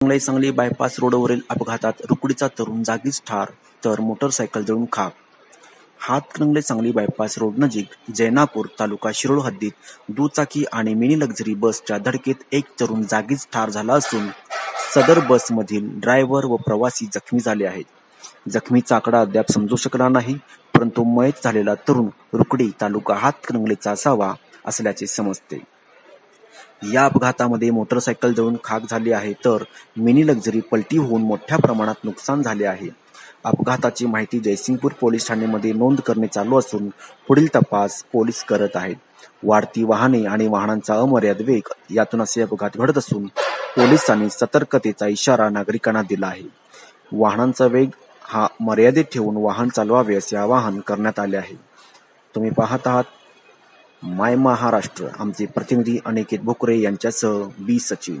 Hatkanangale Sangli bypass रोडवरील अपघातात रुकडीचा तरुण जागीच ठार तर मोटरसायकल जळून खाक. हातकणंगले सांगली बायपास रोड नजीक जैनापूर तालुका शिरोळ हद्दीत दुचाकी आणि मिनी लक्झरी बसच्या धडकेत एक तरुण जागीच ठार झाला असून सदर बसमधील ड्रायव्हर व प्रवासी जखमी झाले आहेत. जखमीचा आकडा अद्याप समजू शकला नाही परंतु मयत झालेला तरुण रुकडी तालुका हातकणंगलेचा असावा असल्याचे समजते. या अपघातामध्ये मोटरसायकल जळून खाक झाली आहे तर मिनी लक्झरी पलटी होऊन मोठ्या प्रमाणात नुकसान झाले आहे. अपघाताची माहिती जयसिंगपूर पोलीस ठाण्यामध्ये नोंद करणे चालू असून पुढील तपास पोलीस करत आहेत. वाढती वाहने आणि वाहनांचा अमर्याद वेग यातून असे अपघात घडत असून पोलिसांनी सतर्कतेचा इशारा नागरिकांना दिला आहे. वाहनांचा वेग हा मर्यादित ठेवून वाहन चालवावे असे आवाहन करण्यात आले आहे. तुम्ही पाहत आहात माय महाराष्ट्र. आमचे प्रतिनिधी अनिकेत भोकरे यांच्यासह बी सचिन.